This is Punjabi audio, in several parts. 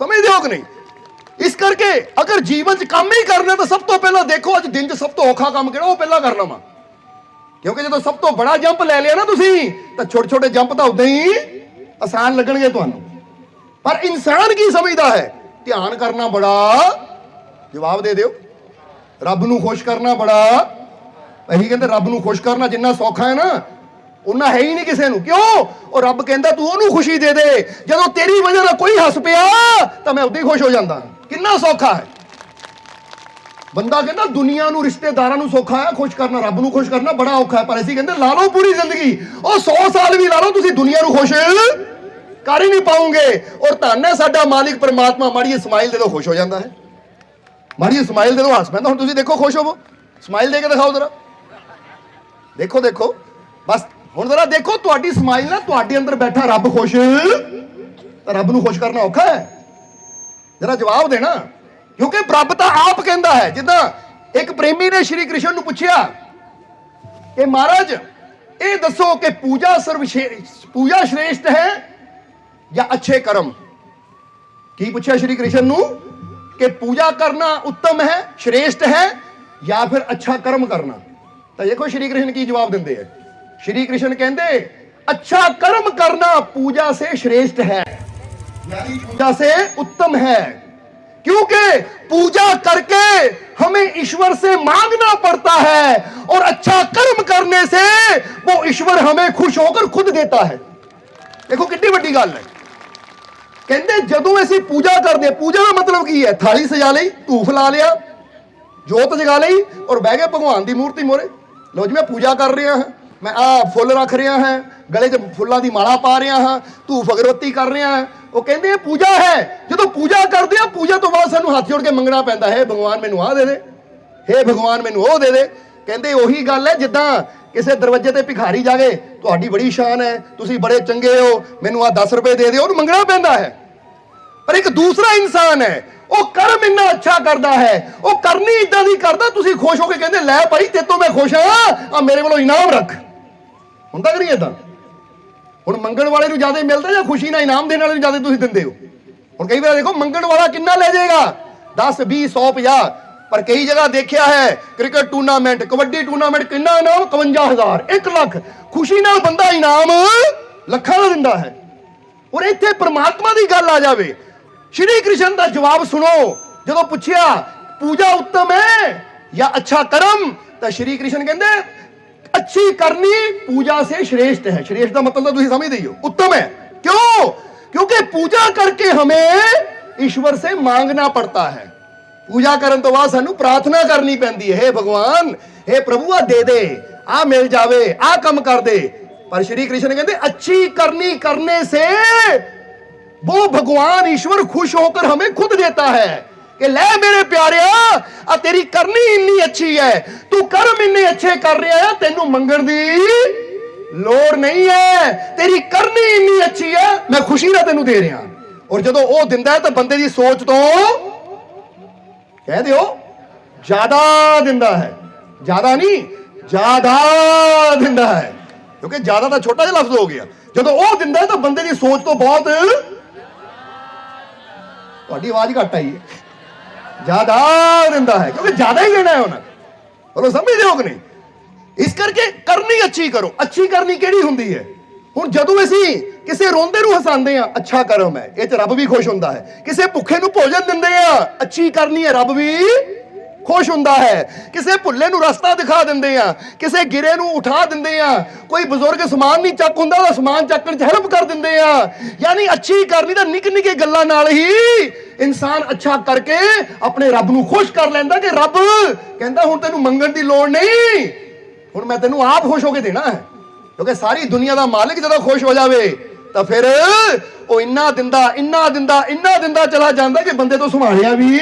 ਸਮਝਦੇ ਹੋ ਕਿ ਨਹੀਂ। ਇਸ ਕਰਕੇ ਅਗਰ ਜੀਵਨ 'ਚ ਕੰਮ ਹੀ ਕਰਨਾ ਤਾਂ ਸਭ ਤੋਂ ਪਹਿਲਾਂ ਦੇਖੋ ਅੱਜ ਦਿਨ 'ਚ ਸਭ ਤੋਂ ਔਖਾ ਕੰਮ ਕਿਹੜਾ, ਉਹ ਪਹਿਲਾਂ ਕਰ ਲਵਾਂ ਕਿਉਂਕਿ ਜਦੋਂ ਸਭ ਤੋਂ ਬੜਾ ਜੰਪ ਲੈ ਲਿਆ ਨਾ ਤੁਸੀਂ, ਤਾਂ ਛੋਟੇ ਛੋਟੇ ਜੰਪ ਤਾਂ ਉਦਾਂ ਹੀ ਆਸਾਨ ਲੱਗਣਗੇ ਤੁਹਾਨੂੰ। ਪਰ ਇਨਸਾਨ ਕੀ ਸਮਝਦਾ ਹੈ? ਧਿਆਨ ਕਰਨਾ ਬੜਾ, ਜਵਾਬ ਦੇ ਦਿਓ। ਰੱਬ ਨੂੰ ਖੁਸ਼ ਕਰਨਾ ਬੜਾ। ਅਸੀਂ ਕਹਿੰਦੇ, ਰੱਬ ਨੂੰ ਖੁਸ਼ ਕਰਨਾ ਜਿੰਨਾ ਸੌਖਾ ਹੈ ਨਾ ਉਹਨਾਂ ਹੈ ਹੀ ਨਹੀਂ ਕਿਸੇ ਨੂੰ। ਕਿਉਂ? ਉਹ ਰੱਬ ਕਹਿੰਦਾ, ਤੂੰ ਉਹਨੂੰ ਖੁਸ਼ੀ ਦੇ ਦੇ। ਜਦੋਂ ਤੇਰੀ ਵਜ੍ਹਾ ਨਾਲ ਕੋਈ ਹੱਸ ਪਿਆ, ਤਾਂ ਮੈਂ ਉਦੋਂ ਹੀ ਖੁਸ਼ ਹੋ ਜਾਂਦਾ। ਕਿੰਨਾ ਸੌਖਾ ਹੈ। ਬੰਦਾ ਕਹਿੰਦਾ, ਦੁਨੀਆ ਨੂੰ, ਰਿਸ਼ਤੇਦਾਰਾਂ ਨੂੰ ਸੌਖਾ ਹੈ, ਖੁਸ਼ ਕਰਨਾ, ਰੱਬ ਨੂੰ ਖੁਸ਼ ਕਰਨਾ ਬੜਾ ਔਖਾ ਹੈ। ਪਰ ਅਸੀਂ ਕਹਿੰਦੇ, ਲਾ ਲਓ ਪੂਰੀ ਜ਼ਿੰਦਗੀ। ਉਹ 100 ਸਾਲ ਵੀ ਲਾ ਲਓ, ਤੁਸੀਂ ਦੁਨੀਆ ਨੂੰ ਖੁਸ਼ ਕਰ ਹੀ ਨਹੀਂ ਪਾਉਂਗੇ। ਔਰ ਧੰਨ ਹੈ ਸਾਡਾ ਮਾਲਿਕ ਪਰਮਾਤਮਾ ਮਾੜੀ ਸਮਾਈਲ ਦੇ ਦੋ ਖੁਸ਼ ਹੋ ਜਾਂਦਾ ਹੈ। ਮਾੜੀ ਸਮਾਈਲ ਦੇ ਦੋ ਹੱਸ ਪੈਂਦਾ। ਹੁਣ ਤੁਸੀਂ ਦੇਖੋ, ਖੁਸ਼ ਹੋਵੋ। ਸਮਾਈਲ ਦੇ ਕੇ ਦਿਖਾਓ ਜਰਾ। ਦੇਖੋ ਦੇਖੋ। ਬਸ ਹੁਣ ਜਰਾ ਦੇਖੋ, ਤੁਹਾਡੀ ਸਮਾਈਲ ਨਾਲ ਤੁਹਾਡੇ ਅੰਦਰ ਬੈਠਾ ਰੱਬ ਖੁਸ਼। ਤਾਂ ਰੱਬ ਨੂੰ ਖੁਸ਼ ਕਰਨਾ ਔਖਾ ਹੈ। ਜਰਾ ਜਵਾਬ ਦੇਣਾ। ਕਿਉਂਕਿ ਰੱਬ ਤਾਂ ਆਪ ਕਹਿੰਦਾ ਹੈ, ਜਿੱਦਾਂ ਇੱਕ ਪ੍ਰੇਮੀ ਨੇ ਸ਼੍ਰੀ ਕ੍ਰਿਸ਼ਨ ਨੂੰ ਪੁੱਛਿਆ ਕਿ ਮਹਾਰਾਜ, ਇਹ ਦੱਸੋ ਕਿ ਪੂਜਾ ਸਰਵ ਪੂਜਾ ਸ਼੍ਰੇਸ਼ਟ ਹੈ ਜਾਂ ਅੱਛੇ ਕਰਮ? ਕੀ ਪੁੱਛਿਆ ਸ਼੍ਰੀ ਕ੍ਰਿਸ਼ਨ ਨੂੰ? ਕਿ ਪੂਜਾ ਕਰਨਾ ਉੱਤਮ ਹੈ ਸ਼੍ਰੇਸ਼ਟ ਹੈ ਜਾਂ ਫਿਰ ਅੱਛਾ ਕਰਮ ਕਰਨਾ? ਤਾਂ ਦੇਖੋ ਸ਼੍ਰੀ ਕ੍ਰਿਸ਼ਨ ਕੀ ਜਵਾਬ ਦਿੰਦੇ ਹੈ श्री कृष्ण कहते अच्छा कर्म करना पूजा से श्रेष्ठ है पूजा से उत्तम है। क्योंकि पूजा करके हमें ईश्वर से मांगना पड़ता है, और अच्छा कर्म करने से वो ईश्वर हमें खुश होकर खुद देता है। देखो कितनी बड़ी गल है। कहते, जदों ऐसी पूजा कर दे, पूजा का मतलब की है, थाली सजा ली धूफ ला लिया, जोत जगा ली और बह गए भगवान की मूर्ति मोरे। लो जी, मैं पूजा कर रहा हूँ। ਮੈਂ ਆ ਫੁੱਲ ਰੱਖ ਰਿਹਾ ਹਾਂ, ਗਲੇ 'ਚ ਫੁੱਲਾਂ ਦੀ ਮਾਲਾ ਪਾ ਰਿਹਾ ਹਾਂ, ਧੂਫ ਅਗਰਬੱਤੀ ਕਰ ਰਿਹਾ ਹਾਂ। ਉਹ ਕਹਿੰਦੇ ਇਹ ਪੂਜਾ ਹੈ। ਜਦੋਂ ਪੂਜਾ ਕਰਦੇ ਆ, ਪੂਜਾ ਤੋਂ ਬਾਅਦ ਸਾਨੂੰ ਹੱਥ ਜੋੜ ਕੇ ਮੰਗਣਾ ਪੈਂਦਾ, ਹੈ ਭਗਵਾਨ, ਮੈਨੂੰ ਆਹ ਦੇ ਦੇ। ਹੇ ਭਗਵਾਨ, ਮੈਨੂੰ ਉਹ ਦੇ ਦੇ। ਕਹਿੰਦੇ, ਉਹੀ ਗੱਲ ਹੈ, ਜਿੱਦਾਂ ਕਿਸੇ ਦਰਵਾਜ਼ੇ ਤੇ ਭਿਖਾਰੀ ਜਾਵੇ, ਤੁਹਾਡੀ ਬੜੀ ਸ਼ਾਨ ਹੈ, ਤੁਸੀਂ ਬੜੇ ਚੰਗੇ ਹੋ, ਮੈਨੂੰ ਆ 10 ਰੁਪਏ ਦੇ ਦਿਓ, ਉਹਨੂੰ ਮੰਗਣਾ ਪੈਂਦਾ ਹੈ। ਪਰ ਇੱਕ ਦੂਸਰਾ ਇਨਸਾਨ ਹੈ, ਉਹ ਕਰਮ ਇੰਨਾ ਅੱਛਾ ਕਰਦਾ ਹੈ, ਉਹ ਕਰਨੀ ਇਦਾਂ ਦੀ ਕਰਦਾ, ਤੁਸੀਂ ਖੁਸ਼ ਹੋ ਕੇ ਕਹਿੰਦੇ, ਲੈ ਭਾਈ ਤੇਤੋਂ ਮੈਂ ਖੁਸ਼ ਹਾਂ ਆ ਮੇਰੇ ਵੱਲੋਂ ਇਨਾਮ ਰੱਖ। ਹੁੰਦਾ ਕਿ ਨਹੀਂ ਇਦਾਂ ਹੁਣ ਮੰਗਣ ਵਾਲੇ ਨੂੰ ਜ਼ਿਆਦਾ ਮਿਲਦਾ ਜਾਂ ਖੁਸ਼ੀ ਨਾਲ ਇਨਾਮ ਦੇਣ ਵਾਲੇ ਨੂੰ ਜ਼ਿਆਦਾ ਤੁਸੀਂ ਦਿੰਦੇ ਹੋ? ਹੁਣ ਕਈ ਵਾਰ ਦੇਖੋ, ਮੰਗਣ ਵਾਲਾ ਕਿੰਨਾ ਲੈ ਜਾਏਗਾ? 10 20 100 50 ਪਰ ਕਈ ਜਗ੍ਹਾ ਦੇਖਿਆ ਹੈ, ਕ੍ਰਿਕਟ ਟੂਰਨਾਮੈਂਟ, ਕਬੱਡੀ ਟੂਰਨਾਮੈਂਟ ਕਿੰਨਾ ਇਨਾਮ? 51000 1 ਲੱਖ। ਖੁਸ਼ੀ ਨਾਲ ਬੰਦਾ ਇਨਾਮ ਲੱਖਾਂ ਦਾ ਦਿੰਦਾ ਹੈ। ਔਰ ਇੱਥੇ ਪ੍ਰਮਾਤਮਾ ਦੀ ਗੱਲ ਆ ਜਾਵੇ। ਸ਼੍ਰੀ ਕ੍ਰਿਸ਼ਨ ਦਾ ਜਵਾਬ ਸੁਣੋ। ਜਦੋਂ ਪੁੱਛਿਆ, ਪੂਜਾ ਉੱਤਮ ਹੈ ਜਾਂ ਅੱਛਾ ਕਰਮ? ਤਾਂ ਸ਼੍ਰੀ ਕ੍ਰਿਸ਼ਨ ਕਹਿੰਦੇ अच्छी करनी पूजा से श्रेष्ठ है। श्रेष्ठ का मतलब तो तुम समझ दीजिए उत्तम है। क्यों? क्योंकि पूजा करके हमें ईश्वर से मांगना पड़ता है। पूजा करने तो बाद सू प्रार्थना करनी पैंती है। भगवान, हे प्रभु, आ दे दे। आ मिल जावे, आ कम कर दे। पर श्री कृष्ण कहते अच्छी करनी करने से वो भगवान ईश्वर खुश होकर हमें खुद देता है। ਕਿ ਲੈ ਮੇਰੇ ਪਿਆਰਿਆ, ਆ ਤੇਰੀ ਕਰਨੀ ਇੰਨੀ ਅੱਛੀ ਹੈ ਤੂੰ ਕਰਮ ਇੰਨੇ ਅੱਛੇ ਕਰ ਰਿਹਾ ਹੈ ਤੈਨੂੰ ਮੰਗਣ ਦੀ ਲੋੜ ਨਹੀਂ ਹੈ ਤੇਰੀ ਕਰਨੀ ਇੰਨੀ ਅੱਛੀ ਹੈ ਮੈਂ ਖੁਸ਼ੀ ਨਾਲ ਤੈਨੂੰ ਦੇ ਰਿਹਾ। ਔਰ ਜਦੋਂ ਉਹ ਦਿੰਦਾ ਹੈ ਤਾਂ ਬੰਦੇ ਦੀ ਸੋਚ ਤੋਂ ਕਹਿ ਦਿਓ, ਜ਼ਿਆਦਾ ਦਿੰਦਾ ਹੈ। ਜ਼ਿਆਦਾ ਨਹੀਂ, ਜ਼ਿਆਦਾ ਦਿੰਦਾ ਹੈ। ਕਿਉਂਕਿ ਜ਼ਿਆਦਾ ਤਾਂ ਛੋਟਾ ਜਿਹਾ ਲਫ਼ਜ਼ ਹੋ ਗਿਆ। ਜਦੋਂ ਉਹ ਦਿੰਦਾ ਹੈ ਤਾਂ ਬੰਦੇ ਦੀ ਸੋਚ ਤੋਂ ਬਹੁਤ ਤੁਹਾਡੀ ਆਵਾਜ਼ ਘਟ ਆਈ ਹੈ। ਜ਼ਿਆਦਾ ਦਿੰਦਾ ਹੈ ਕਿਉਂਕਿ ਜ਼ਿਆਦਾ ਹੀ ਦੇਣਾ ਹੈ ਉਹਨਾਂ ਬੋਲੋ ਸਮਝਦੇ ਹੋ ਕਿ ਨਹੀਂ ਇਸ ਕਰਕੇ ਕਰਨੀ ਅੱਛੀ ਕਰੋ ਅੱਛੀ ਕਰਨੀ ਕਿਹੜੀ ਹੁੰਦੀ ਹੈ ਹੁਣ ਜਦੋਂ ਅਸੀਂ ਕਿਸੇ ਰੋਂਦੇ ਨੂੰ ਹਸਾਉਂਦੇ ਆ ਅੱਛਾ ਕਰਮ ਹੈ ਇਹ ਤੇ ਰੱਬ ਵੀ ਖੁਸ਼ ਹੁੰਦਾ ਹੈ ਕਿਸੇ ਭੁੱਖੇ ਨੂੰ ਭੋਜਨ ਦਿੰਦੇ ਆ ਅੱਛੀ ਕਰਨੀ ਹੈ ਰੱਬ ਵੀ ਖੁਸ਼ ਹੁੰਦਾ ਹੈ। ਕਿਸੇ ਭੁੱਲੇ ਨੂੰ ਰਸਤਾ ਦਿਖਾ ਦਿੰਦੇ ਆ, ਕਿਸੇ ਗਿਰੇ ਨੂੰ ਉਠਾ ਦਿੰਦੇ ਆ। ਕੋਈ ਬਜ਼ੁਰਗ ਸਮਾਨ ਨਹੀਂ ਚੱਕ ਹੁੰਦਾ, ਉਹਦਾ ਸਮਾਨ ਚੱਕਣ 'ਚ ਹੈਲਪ ਕਰ ਦਿੰਦੇ ਆ। ਯਾਨੀ ਅੱਛੀ ਕਰਨੀ ਤਾਂ ਨਿੱਕ ਨਿੱਕੇ ਗੱਲਾਂ ਨਾਲ ਹੀ ਇਨਸਾਨ ਅੱਛਾ ਕਰਕੇ ਆਪਣੇ ਰੱਬ ਨੂੰ ਖੁਸ਼ ਕਰ ਲੈਂਦਾ ਕਿ ਰੱਬ ਕਹਿੰਦਾ, ਹੁਣ ਤੈਨੂੰ ਮੰਗਣ ਦੀ ਲੋੜ ਨਹੀਂ। ਹੁਣ ਮੈਂ ਤੈਨੂੰ ਆਪ ਖੁਸ਼ ਹੋ ਕੇ ਦੇਣਾ ਹੈ। ਕਿਉਂਕਿ ਸਾਰੀ ਦੁਨੀਆ ਦਾ ਮਾਲਿਕ ਜਦੋਂ ਖੁਸ਼ ਹੋ ਜਾਵੇ, ਤਾਂ ਫਿਰ ਉਹ ਇੰਨਾ ਦਿੰਦਾ ਇੰਨਾ ਦਿੰਦਾ ਇੰਨਾ ਦਿੰਦਾ ਚਲਾ ਜਾਂਦਾ ਕਿ ਬੰਦੇ ਤੋਂ ਸੰਭਾਲਿਆ ਵੀ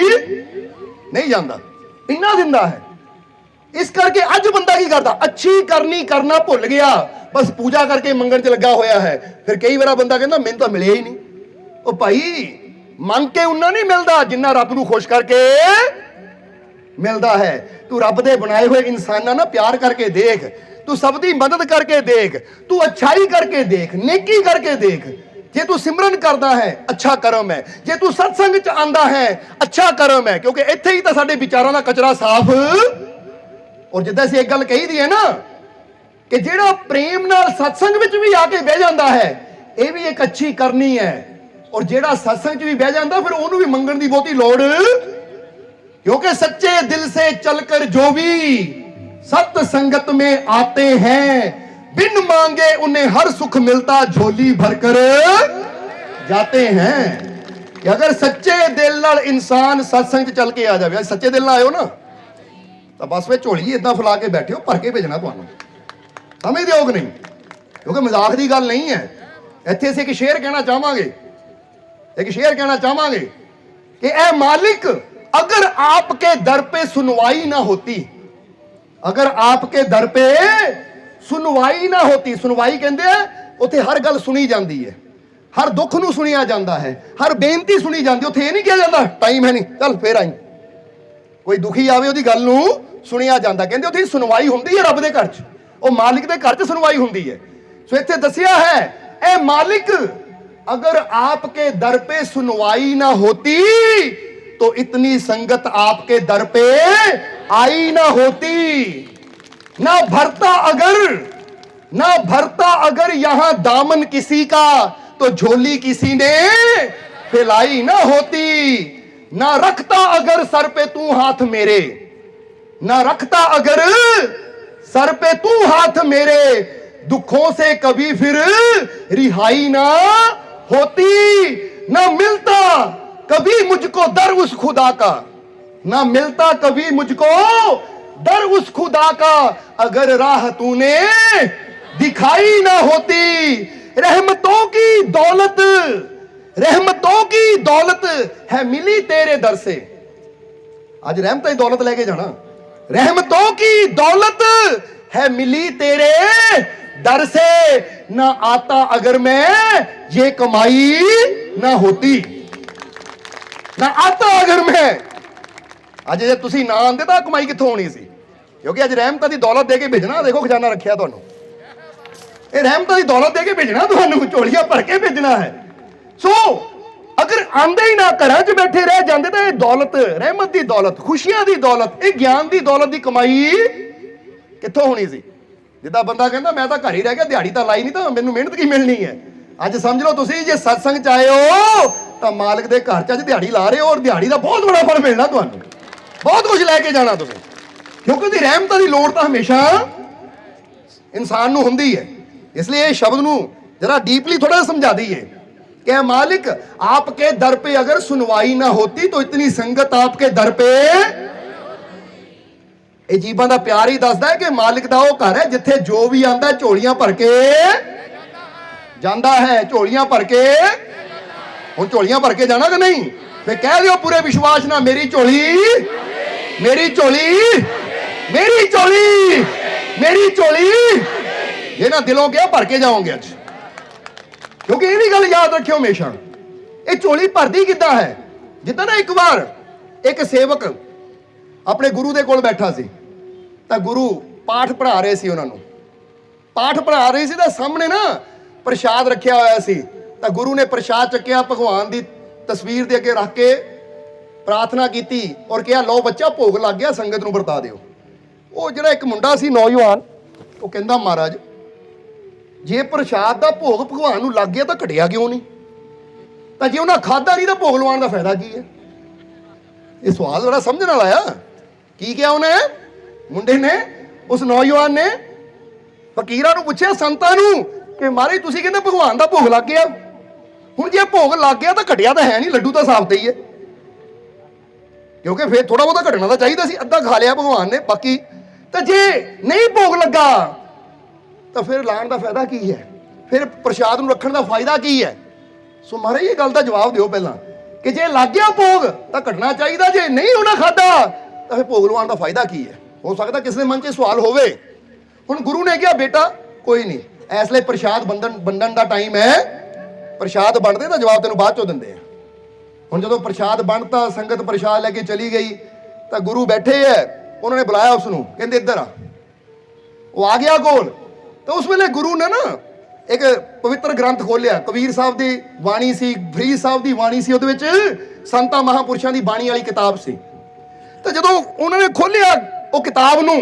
ਨਹੀਂ ਜਾਂਦਾ। ਇੰਨਾ ਦਿੰਦਾ ਹੈ। ਇਸ ਕਰਕੇ ਅੱਜ ਬੰਦਾ ਕੀ ਕਰਦਾ? ਅੱਛੀ ਕਰਨੀ ਕਰਨਾ ਭੁੱਲ ਗਿਆ। ਬਸ ਪੂਜਾ ਕਰਕੇ ਮੰਗਣ 'ਚ ਲੱਗਾ ਹੋਇਆ ਹੈ। ਫਿਰ ਕਈ ਵਾਰਾ ਬੰਦਾ ਕਹਿੰਦਾ, ਮੈਨੂੰ ਤਾਂ ਮਿਲਿਆ ਹੀ ਨਹੀਂ। ਉਹ ਭਾਈ, ਮੰਗ ਕੇ ਉਹਨਾਂ ਨਹੀਂ ਮਿਲਦਾ, ਜਿੰਨਾ ਰੱਬ ਨੂੰ ਖੁਸ਼ ਕਰਕੇ ਮਿਲਦਾ ਹੈ। ਤੂੰ ਰੱਬ ਦੇ ਬਣਾਏ ਹੋਏ ਇਨਸਾਨਾਂ ਨਾਲ ਪਿਆਰ ਕਰਕੇ ਦੇਖ। ਤੂੰ ਸਭ ਦੀ ਮਦਦ ਕਰਕੇ ਦੇਖ। ਤੂੰ ਅੱਛਾਈ ਕਰਕੇ ਦੇਖ। ਨੇਕੀ ਕਰਕੇ ਦੇਖ। ਜੇ ਤੂੰ ਸਿਮਰਨ ਕਰਦਾ ਹੈ, ਅੱਛਾ ਕਰਮ ਹੈ। ਜੇ ਤੂੰ ਸਤਸੰਗ ਚ ਆਂਦਾ ਹੈ, ਅੱਛਾ ਕਰਮ ਹੈ। ਕਿਉਂਕਿ ਇੱਥੇ ਹੀ ਤਾਂ ਸਾਡੇ ਵਿਚਾਰਾਂ ਦਾ ਕਚਰਾ ਸਾਫ਼। ਔਰ ਜਿੱਦਾਂ ਅਸੀਂ ਇੱਕ ਗੱਲ ਕਹੀ ਦੀ ਹੈ ਨਾ, ਕਿ ਜਿਹੜਾ ਪ੍ਰੇਮ ਨਾਲ ਸਤਸੰਗ ਵਿੱਚ ਵੀ ਆ ਕੇ ਬਹਿ ਜਾਂਦਾ ਹੈ, ਇਹ ਵੀ ਇੱਕ ਅੱਛੀ ਕਰਨੀ ਹੈ। ਔਰ ਜਿਹੜਾ ਸਤਸੰਗ 'ਚ ਵੀ ਬਹਿ ਜਾਂਦਾ, ਫਿਰ ਉਹਨੂੰ ਵੀ ਮੰਗਣ ਦੀ ਬਹੁਤੀ ਲੋੜ। ਕਿਉਂਕਿ ਸੱਚੇ ਦਿਲ ਸੇ ਚਲਕਰ ਜੋ ਵੀ ਸਤ ਸੰਗਤ ਮੇ ਆਤੇ ਹੈ बिन मांगे उन्हें हर सुख मिलता झोली भरकर जाते हैं कि अगर सच्चे दिल ਨਾਲ ਇਨਸਾਨ ਸਤਸੰਗ 'ਚ ਚੱਲ ਕੇ ਆ ਜਾਵੇ ਅੱਜ ਸੱਚੇ ਦਿਲ ਨਾਲ ਆਇਓ ਨਾ ਤਾਂ ਬਸ ਵੇ ਝੋਲੀ ਇਦਾਂ ਫੁਲਾ ਕੇ ਬੈਠਿਓ ਭਰ ਕੇ ਭੇਜਣਾ ਤੁਹਾਨੂੰ ਸਮਝਦੇ ਹੋ ਕਿ ਨਹੀਂ ਕਿਉਂਕਿ ਮਜ਼ਾਕ ਦੀ ਗੱਲ ਨਹੀਂ ਹੈ ਇੱਥੇ ਅਸੀਂ ਇੱਕ ਸ਼ੇਰ ਕਹਿਣਾ ਚਾਹਾਂਗੇ एक शेर कहना चाहेंगे कि ए मालिक अगर आपके दर पे सुनवाई ना होती अगर आपके दर पे ਸੁਣਵਾਈ ਨਾ ਹੋਤੀ ਸੁਣਵਾਈ ਕਹਿੰਦੇ ਆ ਉੱਥੇ ਹਰ ਗੱਲ ਸੁਣੀ ਜਾਂਦੀ ਹੈ ਹਰ ਦੁੱਖ ਨੂੰ ਸੁਣਿਆ ਜਾਂਦਾ ਹੈ ਹਰ ਬੇਨਤੀ ਸੁਣੀ ਜਾਂਦੀ ਉੱਥੇ ਇਹ ਨਹੀਂ ਕਿਹਾ ਜਾਂਦਾ ਟਾਈਮ ਹੈ ਨਹੀਂ ਚੱਲ ਫੇਰ ਆਈ ਕੋਈ ਦੁਖੀ ਆਵੇ ਉਹਦੀ ਗੱਲ ਨੂੰ ਸੁਣਿਆ ਜਾਂਦਾ ਕਹਿੰਦੇ ਉੱਥੇ ਸੁਣਵਾਈ ਹੁੰਦੀ ਹੈ ਰੱਬ ਦੇ ਘਰ 'ਚ ਉਹ ਮਾਲਿਕ ਦੇ ਘਰ 'ਚ ਸੁਣਵਾਈ ਹੁੰਦੀ ਹੈ ਸੋ ਇੱਥੇ ਦੱਸਿਆ ਹੈ ਇਹ ਮਾਲਿਕ अगर आपके दर पे सुनवाई ना होती तो इतनी संगत आपके दर पे आई ना होती ना भरता अगर, ना भरता अगर यहाँ दामन किसी का तो झोली किसी ने फैलाई ना होती। ना रखता अगर सर पे तू हाथ मेरे, ना रखता अगर सर पे तू हाथ मेरे, दुखों से कभी फिर रिहाई ना होती। ना मिलता कभी मुझको दर उस खुदा का, ना मिलता कभी मुझको डर उस खुदा का अगर राह तूने दिखाई ना होती रहमतों की दौलत रहमतों की दौलत है मिली तेरे दर से आज रहमत ही दौलत लेके जाना रहमतों की दौलत है मिली तेरे डर से ना आता अगर मैं ये कमाई ना होती ਨਾ ਆਤਾ ਅਗਰ ਮੈਂ ਅੱਜ ਜੇ ਤੁਸੀਂ ਨਾ ਆਂਦੇ ਤਾਂ ਕਮਾਈ ਕਿੱਥੋਂ ਹੋਣੀ ਸੀ ਕਿਉਂਕਿ ਅੱਜ ਰਹਿਮਤਾਂ ਦੀ ਦੌਲਤ ਦੇ ਕੇ ਭੇਜਣਾ, ਦੇਖੋ ਖਜ਼ਾਨਾ ਰੱਖਿਆ ਤੁਹਾਨੂੰ। ਇਹ ਰਹਿਮਤਾਂ ਦੀ ਦੌਲਤ ਦੇ ਕੇ ਭੇਜਣਾ, ਤੁਹਾਨੂੰ ਝੋਲੀਆਂ ਭਰ ਕੇ ਭੇਜਣਾ ਹੈ। ਸੋ, ਅਗਰ ਆਂਦੇ ਹੀ ਨਾ ਘਰਾਂ 'ਚ ਬੈਠੇ ਰਹਿ ਜਾਂਦੇ ਤਾਂ ਇਹ ਦੌਲਤ, ਰਹਿਮਤ ਦੀ ਦੌਲਤ, ਖੁਸ਼ੀਆਂ ਦੀ ਦੌਲਤ, ਇਹ ਗਿਆਨ ਦੀ ਦੌਲਤ ਦੀ ਕਮਾਈ ਕਿੱਥੋਂ ਹੋਣੀ ਸੀ? ਜਿੱਦਾਂ ਬੰਦਾ ਕਹਿੰਦਾ, ਮੈਂ ਤਾਂ ਘਰ ਹੀ ਰਹਿ ਗਿਆ, ਦਿਹਾੜੀ ਤਾਂ ਲਾਈ ਨਹੀਂ ਤਾਂ ਮੈਨੂੰ ਮਿਹਨਤ ਕੀ ਮਿਲਣੀ ਹੈ? ਅੱਜ ਸਮਝ ਲਓ ਤੁਸੀਂ, ਜੇ ਸਤਸੰਗ ਚ ਆਏ ਹੋ, ਤਾਂ ਮਾਲਕ ਦੇ ਘਰ ਚ ਅੱਜ ਦਿਹਾੜੀ ਲਾ ਰਹੇ ਹੋ ਔਰ ਦਿਹਾੜੀ ਦਾ ਬਹੁਤ ਬੜਾ ਫਲ ਮਿਲਣਾ ਤੁਹਾਨੂੰ। ਬਹੁਤ ਕੁਝ ਲੈ ਕੇ ਜਾਣਾ ਤੁਸੀਂ। ਕਿਉਂਕਿ ਉਹਦੀ ਰਹਿਮਤਾਂ ਦੀ ਲੋੜ ਤਾਂ ਹਮੇਸ਼ਾ ਇਨਸਾਨ ਨੂੰ ਹੁੰਦੀ ਹੈ। ਇਸ ਲਈ ਇਹ ਸ਼ਬਦ ਨੂੰ ਜਰਾ ਡੀਪਲੀ ਥੋੜਾ ਸਮਝਾ ਦਈਏ। ਕਿ ਮਾਲਿਕ ਆਪਕੇ ਦਰ पे ਅਗਰ ਸੁਣਵਾਈ ਨਾ ਹੋਤੀ ਤਾਂ ਇਤਨੀ ਸੰਗਤ ਆਪਕੇ ਦਰ पे ਇਹ ਜੀਵਾਂ ਦਾ ਪਿਆਰ ਹੀ ਦੱਸਦਾ ਹੈ ਕਿ ਮਾਲਿਕ ਦਾ ਉਹ ਘਰ ਹੈ ਜਿੱਥੇ ਜੋ ਵੀ ਆਂਦਾ ਝੋਲੀਆਂ ਭਰ ਕੇ ਜਾਂਦਾ ਹੈ, ਝੋਲੀਆਂ ਭਰ ਕੇ। ਹੁਣ ਝੋਲੀਆਂ ਭਰ ਕੇ ਜਾਣਾ ਕਿ ਨਹੀਂ? ਫੇ ਕਹਿ ਦਿਓ ਪੂਰੇ ਵਿਸ਼ਵਾਸ ਨਾਲ, ਮੇਰੀ ਝੋਲੀ ਮੇਰੀ ਝੋਲੀ ਮੇਰੀ ਝੋਲੀ ਮੇਰੀ ਝੋਲੀ। ਇਹਨਾਂ ਦਿਲੋਂ ਕਿਹਾ ਭਰ ਕੇ ਜਾਓਗੇ ਅੱਜ? ਕਿਉਂਕਿ ਇਹ ਵੀ ਗੱਲ ਯਾਦ ਰੱਖਿਓ ਹਮੇਸ਼ਾ। ਇਹ ਝੋਲੀ ਭਰਦੀ ਕਿੱਦਾਂ ਹੈ? ਜਿੱਦਾਂ ਨਾ ਇੱਕ ਵਾਰ ਇੱਕ ਸੇਵਕ ਆਪਣੇ ਗੁਰੂ ਦੇ ਕੋਲ ਬੈਠਾ ਸੀ, ਤਾਂ ਗੁਰੂ ਪਾਠ ਪੜ੍ਹਾ ਰਹੇ ਸੀ ਉਹਨਾਂ ਨੂੰ। ਪਾਠ ਪੜ੍ਹਾ ਰਹੇ ਸੀ ਤਾਂ ਸਾਹਮਣੇ ਨਾ ਪ੍ਰਸ਼ਾਦ ਰੱਖਿਆ ਹੋਇਆ ਸੀ। ਤਾਂ ਗੁਰੂ ਨੇ ਪ੍ਰਸ਼ਾਦ ਚੱਕਿਆ, ਭਗਵਾਨ ਦੀ ਤਸਵੀਰ ਦੇ ਅੱਗੇ ਰੱਖ ਕੇ ਪ੍ਰਾਰਥਨਾ ਕੀਤੀ ਔਰ ਕਿਹਾ, ਲਓ ਬੱਚਾ, ਭੋਗ ਲੱਗ ਗਿਆ, ਸੰਗਤ ਨੂੰ ਵਰਤਾ ਦਿਓ। ਉਹ ਜਿਹੜਾ ਇੱਕ ਮੁੰਡਾ ਸੀ ਨੌਜਵਾਨ, ਉਹ ਕਹਿੰਦਾ, ਮਹਾਰਾਜ, ਜੇ ਪ੍ਰਸ਼ਾਦ ਦਾ ਭੋਗ ਭਗਵਾਨ ਨੂੰ ਲੱਗ ਗਿਆ ਤਾਂ ਘਟਿਆ ਕਿਉਂ ਨਹੀਂ? ਤਾਂ ਜੇ ਉਹਨਾਂ ਖਾਦਾ ਨਹੀਂ ਤਾਂ ਭੋਗ ਲਵਾਉਣ ਦਾ ਫਾਇਦਾ ਕੀ ਹੈ? ਇਹ ਸਵਾਲ ਬੜਾ ਸਮਝਣ ਵਾਲਾ ਆ। ਕੀ ਕਿਹਾ ਉਹਨੇ? ਮੁੰਡੇ ਨੇ, ਉਸ ਨੌਜਵਾਨ ਨੇ, ਫਕੀਰਾਂ ਨੂੰ ਪੁੱਛਿਆ, ਸੰਤਾਂ ਨੂੰ ਕਿ ਮਹਾਰਾਜ, ਤੁਸੀਂ ਕਹਿੰਦੇ ਭਗਵਾਨ ਦਾ ਭੋਗ ਲੱਗ ਗਿਆ? ਹੁਣ ਜੇ ਭੋਗ ਲੱਗ ਗਿਆ ਤਾਂ ਘਟਿਆ ਤਾਂ ਹੈ ਨਹੀਂ, ਲੱਡੂ ਤਾਂ ਸਾਫ਼ ਤੇ ਹੀ ਹੈ ਕਿਉਂਕਿ ਫੇਰ ਥੋੜਾ ਬਹੁਤਾ ਘਟਣਾ ਤਾਂ ਚਾਹੀਦਾ ਸੀ, ਅੱਧਾ ਖਾ ਲਿਆ ਭਗਵਾਨ ਨੇ, ਬਾਕੀ ਤਾਂ ਜੇ ਨਹੀਂ ਭੋਗ ਲੱਗਾ, ਤਾਂ ਫਿਰ ਲਾਣ ਦਾ ਫਾਇਦਾ ਕੀ ਹੈ? ਫਿਰ ਪ੍ਰਸ਼ਾਦ ਨੂੰ ਰੱਖਣ ਦਾ ਫਾਇਦਾ ਕੀ ਹੈ? ਸੋ ਮਹਾਰਾਜ, ਇਹ ਗੱਲ ਦਾ ਜਵਾਬ ਦਿਓ ਪਹਿਲਾਂ ਕਿ ਜੇ ਲੱਗ ਗਿਆ ਭੋਗ, ਤਾਂ ਘਟਣਾ ਚਾਹੀਦਾ। ਜੇ ਨਹੀਂ ਉਹਨਾਂ ਖਾਦਾ ਤਾਂ ਫਿਰ ਭੋਗ ਲਵਾਉਣ ਦਾ ਫਾਇਦਾ ਕੀ ਹੈ? ਹੋ ਸਕਦਾ ਕਿਸੇ ਦੇ ਮਨ 'ਚ ਸਵਾਲ ਹੋਵੇ। ਹੁਣ ਗੁਰੂ ਨੇ ਕਿਹਾ, ਬੇਟਾ, ਕੋਈ ਨਹੀਂ, ਇਸ ਲਈ ਪ੍ਰਸ਼ਾਦ ਬੰਦਨ ਵੰਡਣ ਦਾ ਟਾਈਮ ਹੈ। ਪ੍ਰਸ਼ਾਦ ਵੰਡਦੇ ਤਾਂ ਜਵਾਬ ਤੈਨੂੰ ਬਾਅਦ ਚੋਂ ਦਿੰਦੇ ਆ। ਹੁਣ ਜਦੋਂ ਪ੍ਰਸ਼ਾਦ ਬਣਤਾ ਸੰਗਤ ਪ੍ਰਸ਼ਾਦ ਲੈ ਕੇ ਚਲੀ ਗਈ, ਤਾਂ ਗੁਰੂ ਬੈਠੇ ਐ ਉਹਨਾਂ ਨੇ ਬੁਲਾਇਆ ਉਸ ਨੂੰ ਕਹਿੰਦੇ ਇੱਧਰ ਆ ਉਹ ਆ ਗਿਆ ਕੋਲ ਤਾਂ ਉਸ ਵੇਲੇ ਗੁਰੂ ਨੇ ਨਾ ਇੱਕ ਪਵਿੱਤਰ ਗ੍ਰੰਥ ਖੋਲਿਆ ਕਬੀਰ ਸਾਹਿਬ ਦੀ ਬਾਣੀ ਸੀ ਫਰੀਦ ਸਾਹਿਬ ਦੀ ਬਾਣੀ ਸੀ ਉਹਦੇ ਵਿੱਚ ਸੰਤਾ ਮਹਾਪੁਰਸ਼ਾਂ ਦੀ ਬਾਣੀ ਵਾਲੀ ਕਿਤਾਬ ਸੀ ਤੇ ਜਦੋਂ ਉਹਨਾਂ ਨੇ ਖੋਲਿਆ ਉਹ ਕਿਤਾਬ ਨੂੰ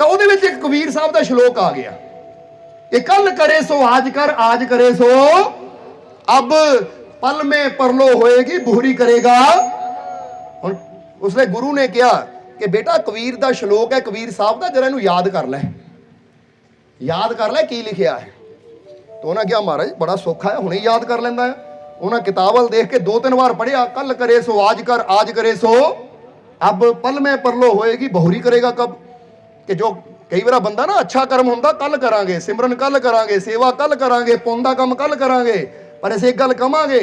ਤਾਂ ਉਹਦੇ ਵਿੱਚ ਇੱਕ ਕਬੀਰ ਸਾਹਿਬ ਦਾ ਸ਼ਲੋਕ ਆ ਗਿਆ ਇਹ ਕੱਲ ਕਰੇ ਸੋ ਆਜ ਕਰ ਆਜ ਕਰੇ ਸੋ ਅਬ ਪਲ ਮੇ ਪਰਲੋ ਹੋਏਗੀ ਬੁਹਰੀ ਕਰੇਗਾ ਹੁਣ ਉਸਨੇ ਗੁਰੂ ਨੇ ਕਿਹਾ ਕਿ ਬੇਟਾ ਕਬੀਰ ਦਾ ਸ਼ਲੋਕ ਹੈ, ਕਬੀਰ ਸਾਹਿਬ ਦਾ, ਜਰਾ ਇਹਨੂੰ ਯਾਦ ਕਰ ਲੈ। ਯਾਦ ਕਰ ਲੈ ਕੀ ਲਿਖਿਆ ਹੈ। ਤੋਂ ਉਹਨਾਂ ਕਿਹਾ, ਮਹਾਰਾਜ, ਬੜਾ ਸੌਖਾ ਹੈ, ਹੁਣੇ ਯਾਦ ਕਰ ਲੈਂਦਾ ਉਹਨਾਂ ਕਿਤਾਬ ਵੱਲ ਦੇਖ ਕੇ ਦੋ ਤਿੰਨ ਵਾਰ ਪੜਿਆ ਕੱਲ ਕਰੇ ਸੋ ਆਜ ਕਰ ਆਜ ਕਰੇ ਸੋ। ਅਬ ਪਲ ਮੈਂ ਪਰਲੋ ਹੋਏਗੀ, ਬਹੁਰੀ ਕਰੇਗਾ ਕਬ। ਕਿ ਜੋ ਕਈ ਵਾਰ ਬੰਦਾ ਨਾ, ਅੱਛਾ ਕਰਮ ਹੁੰਦਾ ਕੱਲ ਕਰਾਂਗੇ, ਸਿਮਰਨ ਕੱਲ ਕਰਾਂਗੇ, ਸੇਵਾ ਕੱਲ ਕਰਾਂਗੇ, ਪੁੰਨ ਦਾ ਕੰਮ ਕੱਲ ਕਰਾਂਗੇ, ਪਰ ਅਸੀਂ ਇੱਕ ਗੱਲ ਕਵਾਂਗੇ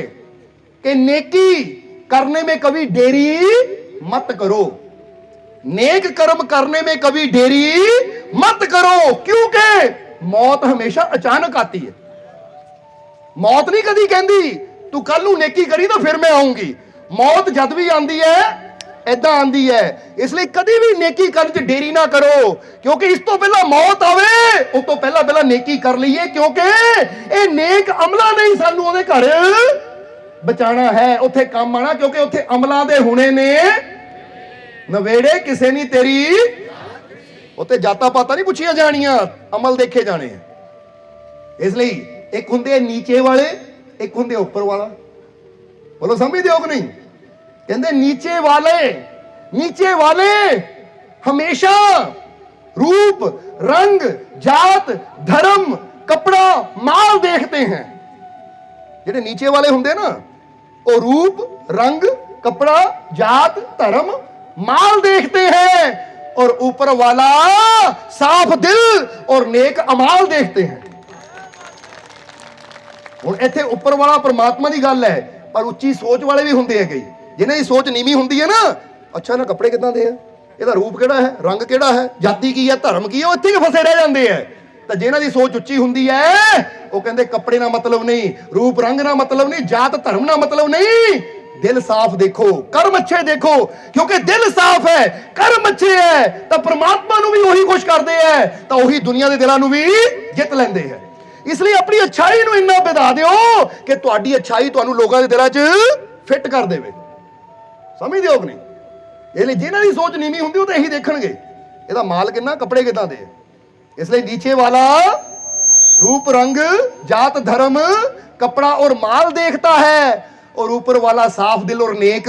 ਕਿ ਨੇਕੀ ਕਰਨੇ ਮੇ ਕਵੀ ਡੇਰੀ ਮਤ ਕਰੋ। नेक कर्म करने में कभी देरी मत करो क्योंकि मौत हमेशा अचानक आती है ਮੌਤ ਨਹੀਂ ਕਦੀ ਕਹਿੰਦੀ ਤੂੰ ਕੱਲ ਨੂੰ ਨੇਕੀ ਕਰੀ ਤਾਂ ਫਿਰ ਮੈਂ ਆਉਂਗੀ ਮੌਤ ਜਦ ਵੀ ਆਂਦੀ ਹੈ ਐਦਾਂ ਆਂਦੀ ਹੈ ਇਸ ਲਈ ਕਦੀ ਵੀ ਨੇਕੀ ਕਰਨ 'ਚ ਦੇਰੀ ਨਾ ਕਰੋ ਕਿਉਂਕਿ ਇਸ ਤੋਂ ਪਹਿਲਾਂ ਮੌਤ ਆਵੇ ਉਸ ਤੋਂ ਪਹਿਲਾਂ ਪਹਿਲਾਂ ਨੇਕੀ ਕਰ ਲਈਏ ਕਿਉਂਕਿ ਇਹ ਨੇਕ ਅਮਲਾ ਨਹੀਂ ਸਾਨੂੰ ਉਹਦੇ ਘਰ ਬਚਾਣਾ ਹੈ ਉੱਥੇ ਕੰਮ ਆਣਾ ਕਿਉਂਕਿ ਉੱਥੇ ਅਮਲਾਂ ਦੇ ਹੁਣੇ ਨੇ ਨਵੇੜੇ ਕਿਸੇ ਨਹੀਂ ਤੇਰੀ ਉੱਥੇ ਜਾਤਾਂ ਪਾਤਾਂ ਨਹੀਂ ਪੁੱਛੀਆਂ ਜਾਣੀਆਂ ਅਮਲ ਦੇਖੇ ਜਾਣੇ ਆ ਇਸ ਲਈ ਇੱਕ ਹੁੰਦੇ ਆ ਨੀਚੇ ਵਾਲੇ ਇੱਕ ਹੁੰਦੇ ਉੱਪਰ ਵਾਲਾ ਬੋਲੋ ਸਮਝਦੇ ਹੋ ਕਿ ਨਹੀਂ ਕਹਿੰਦੇ ਨੀਚੇ ਵਾਲੇ ਨੀਚੇ ਵਾਲੇ ਹਮੇਸ਼ਾ रूप रंग जात धर्म कपड़ा माल देखते हैं ਜਿਹੜੇ ਨੀਚੇ ਵਾਲੇ ਹੁੰਦੇ ਨਾ ਉਹ ਰੂਪ रंग कपड़ा जात धर्म माल देखते हैं और ऊपर वाला साफ दिल और नेक अमाल देखते हैं ਹੁਣ ਇੱਥੇ ਉੱਪਰ ਵਾਲਾ ਪ੍ਰਮਾਤਮਾ ਦੀ ਗੱਲ ਹੈ ਪਰ ਉੱਚੀ ਸੋਚ ਵਾਲੇ ਵੀ ਹੁੰਦੇ ਆ ਕਈ ਜਿਨ੍ਹਾਂ ਦੀ ਸੋਚ ਨੀਵੀਂ ਹੁੰਦੀ ਹੈ ਨਾ ਅੱਛਾ ਨਾ ਕੱਪੜੇ ਕਿਦਾਂ ਦੇ ਆ ਇਹਦਾ ਰੂਪ ਕਿਹੜਾ ਹੈ ਰੰਗ ਕਿਹੜਾ ਹੈ ਜਾਤੀ ਕੀ ਹੈ ਧਰਮ ਕੀ ਹੈ ਉਹ ਇੱਥੇ ਹੀ ਫਸੇ ਰਹਿ ਜਾਂਦੇ ਆ ਤਾਂ ਜਿਨ੍ਹਾਂ ਦੀ ਸੋਚ ਉੱਚੀ ਹੁੰਦੀ ਹੈ ਉਹ ਕਹਿੰਦੇ ਕੱਪੜੇ ਨਾਲ ਮਤਲਬ ਨਹੀਂ ਰੂਪ ਰੰਗ ਨਾਲ ਮਤਲਬ ਨਹੀਂ ਜਾਤ ਧਰਮ ਨਾਲ ਮਤਲਬ ਨਹੀਂ ਦਿਲ ਸਾਫ਼ ਦੇਖੋ, ਕਰਮ ਅੱਛੇ ਦੇਖੋ, ਕਿਉਂਕਿ ਦਿਲ ਸਾਫ਼ ਹੈ, ਕਰਮ ਅੱਛੇ ਹੈ, ਤਾਂ ਪ੍ਰਮਾਤਮਾ ਨੂੰ ਵੀ ਉਹੀ ਖੁਸ਼ ਕਰਦੇ ਹੈ, ਤਾਂ ਉਹੀ ਦੁਨੀਆ ਦੇ ਦਿਲਾਂ ਨੂੰ ਵੀ ਜਿੱਤ ਲੈਂਦੇ ਹੈ। ਇਸ ਲਈ ਆਪਣੀ ਅਛਾਈ ਨੂੰ ਇੰਨਾ ਵਧਾ ਦਿਓ ਕਿ ਤੁਹਾਡੀ ਅਛਾਈ ਤੁਹਾਨੂੰ ਲੋਕਾਂ ਦੇ ਦਿਲਾਂ 'ਚ ਫਿੱਟ ਕਰ ਦੇਵੇ। ਸਮਝਦੇ ਹੋ ਕਿ ਨਹੀਂ? ਇਹ ਲਈ ਜਿਹਨਾਂ ਦੀ ਸੋਚ ਨੀਵੀਂ ਹੁੰਦੀ, ਉਹ ਤਾਂ ਇਹੀ ਦੇਖਣਗੇ। ਇਹਦਾ ਮਾਲ ਕਿੰਨਾ ਕੱਪੜੇ ਕਿਦਾਂ ਦੇ ਇਸ ਲਈ ਨੀਚੇ ਵਾਲਾ ਰੂਪ, ਰੰਗ, ਜਾਤ, ਧਰਮ, ਕਪੜਾ ਔਰ ਮਾਲ ਦੇਖਤਾ ਹੈ और ऊपर वाला साफ दिल और नेक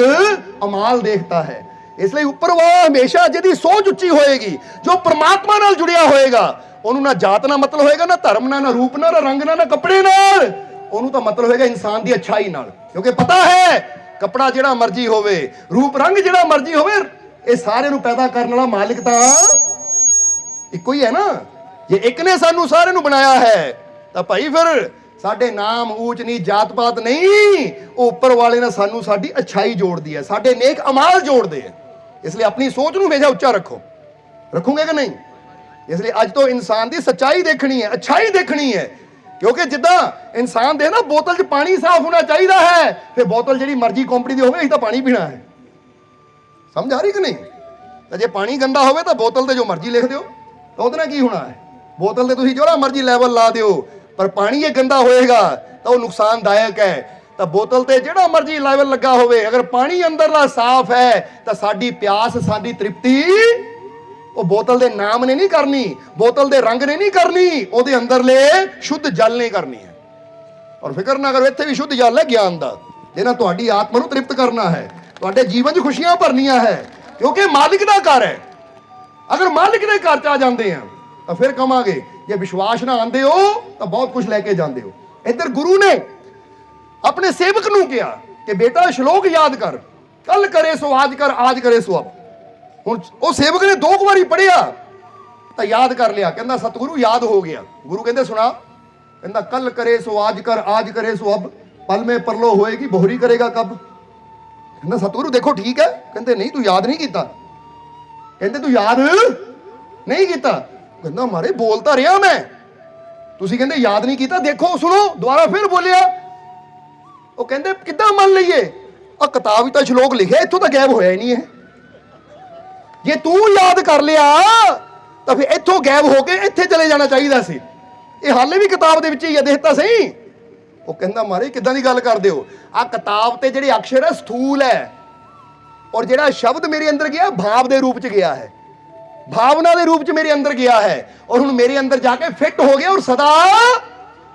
अमाल देखता है ਇਸ ਲਈ ਉੱਪਰ ਵਾਲਾ ਹਮੇਸ਼ਾ ਜਿਹਦੀ ਸੋਚ ਉੱਚੀ ਹੋਏਗੀ ਜੋ ਪ੍ਰਮਾਤਮਾ ਨਾਲ ਜੁੜਿਆ ਹੋਏਗਾ ਉਹਨੂੰ ਨਾ ਜਾਤ ਨਾਲ ਮਤਲਬ ਹੋਏਗਾ ਨਾ ਧਰਮ ਨਾਲ ਨਾ ਰੂਪ ਨਾਲ ਨਾ ਰੰਗ ਨਾਲ ਨਾ ਕੱਪੜੇ ਨਾਲ ਉਹਨੂੰ ਤਾਂ ਮਤਲਬ ਹੋਏਗਾ ਇਨਸਾਨ ਦੀ ਅੱਛਾਈ ਨਾਲ ਕਿਉਂਕਿ ਪਤਾ ਹੈ ਕੱਪੜਾ ਜਿਹੜਾ ਮਰਜ਼ੀ ਹੋਵੇ ਰੂਪ ਰੰਗ ਜਿਹੜਾ ਮਰਜ਼ੀ ਹੋਵੇ ਇਹ ਸਾਰੇ ਨੂੰ ਪੈਦਾ ਕਰਨ ਵਾਲਾ ਮਾਲਿਕ ਤਾਂ ਇੱਕੋ ਹੀ ਹੈ ਨਾ ਜੇ ਇੱਕ ਨੇ ਸਾਨੂੰ ਸਾਰਿਆਂ ਨੂੰ ਬਣਾਇਆ ਹੈ ਤਾਂ ਭਾਈ ਫਿਰ ਸਾਡੇ ਨਾਮ ਊਚ ਨੀ ਜਾਤ ਪਾਤ ਨਹੀਂ। ਉਹ ਉੱਪਰ ਵਾਲੇ ਨਾਲ ਸਾਨੂੰ ਸਾਡੀ ਅੱਛਾਈ ਜੋੜਦੀ ਹੈ, ਸਾਡੇ ਨੇਕ ਅਮਾਲ ਜੋੜਦੇ ਹੈ। ਇਸ ਲਈ ਆਪਣੀ ਸੋਚ ਨੂੰ ਹਮੇਸ਼ਾ ਉੱਚਾ ਰੱਖੋ। ਰੱਖੋਗੇ ਕਿ ਨਹੀਂ? ਇਸ ਲਈ ਅੱਜ ਤੋਂ ਇਨਸਾਨ ਦੀ ਸੱਚਾਈ ਦੇਖਣੀ ਹੈ, ਅੱਛਾਈ ਦੇਖਣੀ ਹੈ। ਕਿਉਂਕਿ ਜਿੱਦਾਂ ਇਨਸਾਨ ਦੇ ਨਾ ਬੋਤਲ 'ਚ ਪਾਣੀ ਸਾਫ਼ ਹੋਣਾ ਚਾਹੀਦਾ ਹੈ, ਫਿਰ ਬੋਤਲ ਜਿਹੜੀ ਮਰਜ਼ੀ ਕੰਪਨੀ ਦੀ ਹੋਵੇ, ਅਸੀਂ ਤਾਂ ਪਾਣੀ ਪੀਣਾ ਹੈ। ਸਮਝ ਆ ਰਹੀ ਕਿ ਨਹੀਂ? ਤਾਂ ਜੇ ਪਾਣੀ ਗੰਦਾ ਹੋਵੇ ਤਾਂ ਬੋਤਲ ਤੇ ਜੋ ਮਰਜ਼ੀ ਲਿਖ ਦਿਓ, ਤਾਂ ਉਹਦੇ ਨਾਲ ਕੀ ਹੋਣਾ ਹੈ? ਬੋਤਲ ਤੇ ਤੁਸੀਂ ਜਿਹੜਾ ਮਰਜ਼ੀ ਲੈਵਲ ਲਾ ਦਿਓ ਪਰ ਪਾਣੀ ਇਹ ਗੰਦਾ ਹੋਏਗਾ, ਤਾਂ ਉਹ ਨੁਕਸਾਨਦਾਇਕ ਹੈ। ਤਾਂ ਬੋਤਲ ਤੇ ਜਿਹੜਾ ਮਰਜ਼ੀ ਲੈਵਲ ਲੱਗਾ ਹੋਵੇ, ਅਗਰ ਪਾਣੀ ਅੰਦਰਲਾ ਸਾਫ਼ ਹੈ, ਤਾਂ ਸਾਡੀ ਪਿਆਸ, ਸਾਡੀ ਤ੍ਰਿਪਤੀ, ਉਹ ਬੋਤਲ ਦੇ ਨਾਮ ਨੇ ਨਹੀਂ ਕਰਨੀ, ਬੋਤਲ ਦੇ ਰੰਗ ਨੇ ਨਹੀਂ ਕਰਨੀ, ਉਹਦੇ ਅੰਦਰਲੇ ਸ਼ੁੱਧ ਜਲ ਨੇ ਕਰਨੀ ਹੈ। ਔਰ ਫਿਕਰ ਨਾ ਕਰੋ, ਇੱਥੇ ਵੀ ਸ਼ੁੱਧ ਜਲ ਹੈ ਗਿਆਨ ਦਾ। ਜਿਹਨਾਂ ਤੁਹਾਡੀ ਆਤਮਾ ਨੂੰ ਤ੍ਰਿਪਤ ਕਰਨਾ ਹੈ। ਤੁਹਾਡੇ ਜੀਵਨ 'ਚ ਖੁਸ਼ੀਆਂ ਭਰਨੀਆਂ ਹੈ, ਕਿਉਂਕਿ ਮਾਲਿਕ ਦਾ ਘਰ ਹੈ। ਅਗਰ ਮਾਲਿਕ ਦੇ ਘਰ 'ਚ ਆ ਜਾਂਦੇ ਆ ਤਾਂ ਫਿਰ ਕਵਾਂਗੇ ਜੇ ਵਿਸ਼ਵਾਸ ਨਾ ਆਂਦੇ ਹੋ, ਤਾਂ ਬਹੁਤ ਕੁਝ ਲੈ ਕੇ ਜਾਂਦੇ ਹੋ। ਇੱਧਰ ਗੁਰੂ ਨੇ ਆਪਣੇ ਸੇਵਕ ਨੂੰ ਕਿਹਾ ਕਿ ਬੇਟਾ, ਸ਼ਲੋਕ ਯਾਦ ਕਰ। ਕੱਲ ਕਰੇ ਸੋ, ਆਜ ਕਰ, ਆਜ ਕਰੇ ਸੋ ਅਬ ਹੁਣ ਉਹ ਸੇਵਕ ਨੇ ਦੋ ਕੁ ਵਾਰੀ ਪੜਿਆ ਤਾਂ ਯਾਦ ਕਰ ਲਿਆ। ਕਹਿੰਦਾ, ਸਤਿਗੁਰੂ, ਯਾਦ ਹੋ ਗਿਆ। ਗੁਰੂ ਕਹਿੰਦੇ, ਸੁਣਾ। ਕਹਿੰਦਾ ਕੱਲ ਕਰੇ ਸੋ, ਆਜ ਕਰ, ਆਜ ਕਰੇ ਸੋ ਅਬ ਪਲ ਮੇ ਪਰਲੋ ਹੋਏਗੀ, ਬੋਹਰੀ ਕਰੇਗਾ ਕਬ। ਕਹਿੰਦਾ, ਸਤਿਗੁਰੂ, ਦੇਖੋ, ਠੀਕ ਹੈ। ਕਹਿੰਦੇ, ਨਹੀਂ, ਤੂੰ ਯਾਦ ਨਹੀਂ ਕੀਤਾ। ਕਹਿੰਦੇ, ਤੂੰ ਯਾਦ ਨਹੀਂ ਕੀਤਾ? ਕਹਿੰਦਾ ਮਾਰੇ ਬੋਲਤਾ ਰਿਹਾ ਮੈਂ। ਤੁਸੀਂ ਕਹਿੰਦੇ ਯਾਦ ਨਹੀਂ ਕੀਤਾ, ਦੇਖੋ, ਸੁਣੋ, ਦੁਬਾਰਾ ਫਿਰ ਬੋਲਿਆ। ਉਹ ਕਹਿੰਦੇ, ਕਿੱਦਾਂ ਮੰਨ ਲਈਏ? ਆ ਕਿਤਾਬ ਵਿੱਚ ਤਾਂ ਸ਼ਲੋਕ ਲਿਖਿਆ, ਇੱਥੋਂ ਤਾਂ ਗਾਇਬ ਹੋਇਆ ਹੀ ਨਹੀਂ ਇਹ। ਜੇ ਤੂੰ ਯਾਦ ਕਰ ਲਿਆ, ਤਾਂ ਫਿਰ ਇੱਥੋਂ ਗਾਇਬ ਹੋ ਕੇ ਇੱਥੇ ਚਲੇ ਜਾਣਾ ਚਾਹੀਦਾ ਸੀ। ਇਹ ਹਾਲੇ ਵੀ ਕਿਤਾਬ ਦੇ ਵਿੱਚ ਹੀ ਆ ਦੇਖਤਾ ਸਹੀ। ਉਹ ਕਹਿੰਦਾ, ਮਾਰੇ, ਕਿੱਦਾਂ ਦੀ ਗੱਲ ਕਰਦੇ ਹੋ? ਆ ਕਿਤਾਬ ਤੇ ਜਿਹੜੇ ਅਕਸ਼ਰ ਹੈ, ਸਥੂਲ ਹੈ। ਔਰ ਜਿਹੜਾ ਸ਼ਬਦ ਮੇਰੇ ਅੰਦਰ ਗਿਆ, ਭਾਵ ਦੇ ਰੂਪ ਚ ਗਿਆ ਹੈ। ਭਾਵਨਾ ਦੇ ਰੂਪ ਚ ਮੇਰੇ ਅੰਦਰ ਗਿਆ ਹੈ ਔਰ ਹੁਣ ਮੇਰੇ ਅੰਦਰ ਜਾ ਕੇ ਫਿੱਟ ਹੋ ਗਿਆ ਔਰ ਸਦਾ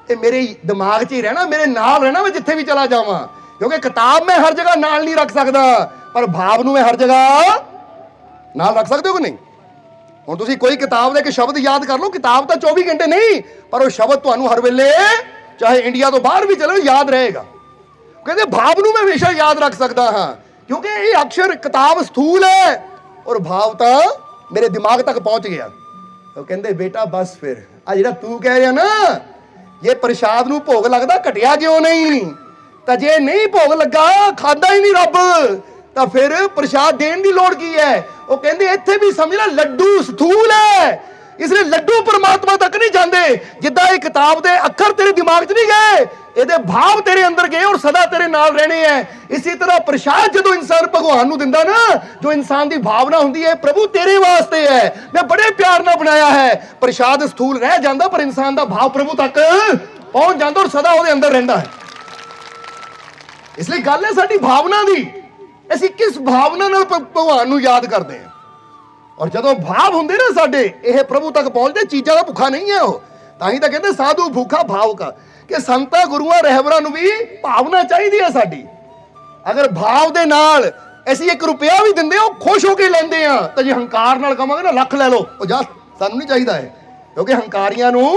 ਇਹ ਮੇਰੇ ਦਿਮਾਗ 'ਚ ਹੀ ਰਹਿਣਾ, ਮੇਰੇ ਨਾਲ ਰਹਿਣਾ ਮੈਂ ਜਿੱਥੇ ਵੀ ਚਲਾ ਜਾਵਾਂ। ਕਿਉਂਕਿ ਕਿਤਾਬ ਮੈਂ ਹਰ ਜਗ੍ਹਾ ਨਾਲ ਨਹੀਂ ਰੱਖ ਸਕਦਾ, ਪਰ ਭਾਵ ਨੂੰ ਮੈਂ ਹਰ ਜਗ੍ਹਾ ਨਾਲ ਰੱਖ ਸਕਦੇ ਹੋ ਕਿ ਨਹੀਂ? ਹੁਣ ਤੁਸੀਂ ਕੋਈ ਕਿਤਾਬ ਦਾ ਇੱਕ ਸ਼ਬਦ ਯਾਦ ਕਰ ਲਓ, ਕਿਤਾਬ ਤਾਂ 24 ਘੰਟੇ ਨਹੀਂ, ਪਰ ਉਹ ਸ਼ਬਦ ਤੁਹਾਨੂੰ ਹਰ ਵੇਲੇ ਚਾਹੇ ਇੰਡੀਆ ਤੋਂ ਬਾਹਰ ਵੀ ਚਲੋ, ਯਾਦ ਰਹੇਗਾ। ਕਹਿੰਦੇ ਭਾਵ ਨੂੰ ਮੈਂ ਹਮੇਸ਼ਾ ਯਾਦ ਰੱਖ ਸਕਦਾ ਹਾਂ, ਕਿਉਂਕਿ ਇਹ ਅਕਸ਼ਰ ਕਿਤਾਬ ਸਥੂਲ ਹੈ ਔਰ ਭਾਵ ਤਾਂ ਮੇਰੇ ਦਿਮਾਗ ਤੱਕ ਪਹੁੰਚ ਗਿਆ। ਉਹ ਕਹਿੰਦੇ, ਬੇਟਾ, ਬਸ ਫਿਰ। ਆ ਜਿਹੜਾ ਤੂੰ ਕਹਿ ਰਿਹਾ ਨਾ ਇਹ ਪ੍ਰਸ਼ਾਦ ਨੂੰ ਭੋਗ ਲੱਗਦਾ, ਘਟਿਆ ਕਿਉਂ ਨਹੀਂ? ਤਾਂ ਜੇ ਨਹੀਂ ਭੋਗ ਲੱਗਾ, ਖਾਦਾ ਹੀ ਨਹੀਂ ਰੱਬ। ਤਾਂ ਫਿਰ ਪ੍ਰਸ਼ਾਦ ਦੇਣ ਦੀ ਲੋੜ ਕੀ ਹੈ? ਉਹ ਕਹਿੰਦੇ, ਇੱਥੇ ਵੀ ਸਮਝ ਲੈ, ਲੱਡੂ ਸਥੂਲ ਹੈ। ਇਸ ਲਈ ਲੱਡੂ ਪਰਮਾਤਮਾ ਤੱਕ ਨਹੀਂ ਜਾਂਦੇ। ਜਿੱਦਾਂ ਇਹ ਕਿਤਾਬ ਦੇ ਅੱਖਰ ਤੇਰੇ ਦਿਮਾਗ 'ਚ ਨਹੀਂ ਗਏ, ਇਹਦੇ ਭਾਵ ਤੇਰੇ ਅੰਦਰ ਗਏ ਔਰ ਸਦਾ ਤੇਰੇ ਨਾਲ ਰਹਿਣੇ ਐ। ਇਸੇ ਤਰ੍ਹਾਂ ਪ੍ਰਸ਼ਾਦ ਜਦੋਂ ਇਨਸਾਨ ਭਗਵਾਨ ਨੂੰ ਦਿੰਦਾ ਨਾ, ਜੋ ਇਨਸਾਨ ਦੀ ਭਾਵਨਾ ਹੁੰਦੀ ਹੈ ਪ੍ਰਭੂ ਤੇਰੇ ਵਾਸਤੇ ਹੈ ਮੈਂ ਬੜੇ ਪਿਆਰ ਨਾਲ ਬਣਾਇਆ ਹੈ। ਪ੍ਰਸ਼ਾਦ ਸਥੂਲ ਰਹਿ ਜਾਂਦਾ, ਪਰ ਇਨਸਾਨ ਦਾ ਭਾਵ ਪ੍ਰਭੂ ਤੱਕ ਪਹੁੰਚ ਜਾਂਦਾ ਔਰ ਸਦਾ ਉਹਦੇ ਅੰਦਰ ਰਹਿੰਦਾ ਹੈ। ਇਸ ਲਈ ਗੱਲ ਹੈ ਸਾਡੀ ਭਾਵਨਾ ਦੀ। ਅਸੀਂ ਕਿਸ ਭਾਵਨਾ ਨਾਲ ਭਗਵਾਨ ਨੂੰ ਯਾਦ ਕਰਦੇ ਹਾਂ? ਔਰ ਜਦੋਂ ਭਾਵ ਹੁੰਦੇ ਨਾ ਸਾਡੇ ਇਹ ਪ੍ਰਭੂ ਤੱਕ ਪਹੁੰਚਦੇ ਚੀਜ਼ਾਂ ਦਾ ਭੁੱਖਾ ਨਹੀਂ ਹੈ ਉਹ। ਤਾਂ ਹੀ ਤਾਂ ਕਹਿੰਦੇ ਸਾਧੂ ਭੁੱਖਾ ਭਾਵ ਕਾ ਕਿ ਸੰਤਾਂ ਗੁਰੂਆਂ ਰਹਿਬਰਾਂ ਨੂੰ ਵੀ ਭਾਵਨਾ ਚਾਹੀਦੀ ਹੈ ਸਾਡੀ। ਅਗਰ ਭਾਵ ਦੇ ਨਾਲ ਅਸੀਂ 1 ਰੁਪਿਆ ਵੀ ਦਿੰਦੇ ਹਾਂ, ਉਹ ਖੁਸ਼ ਹੋ ਕੇ ਲੈਂਦੇ ਆ ਤਾਂ ਜੇ ਹੰਕਾਰ ਨਾਲ ਕਵਾਂਗੇ ਨਾ ਲੱਖ ਲੈ ਲਓ। ਉਹ ਜਾ ਸਾਨੂੰ ਨਹੀਂ ਚਾਹੀਦਾ ਹੈ ਕਿਉਂਕਿ ਹੰਕਾਰੀਆਂ ਨੂੰ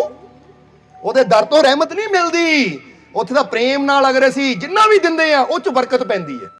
ਉਹਦੇ ਦਰ ਤੋਂ ਰਹਿਮਤ ਨਹੀਂ ਮਿਲਦੀ। ਉੱਥੇ ਦਾ ਪ੍ਰੇਮ ਨਾਲ ਅਗਰ ਅਸੀਂ ਜਿੰਨਾ ਵੀ ਦਿੰਦੇ ਆ ਉਹ ਚ ਬਰਕਤ ਪੈਂਦੀ ਹੈ।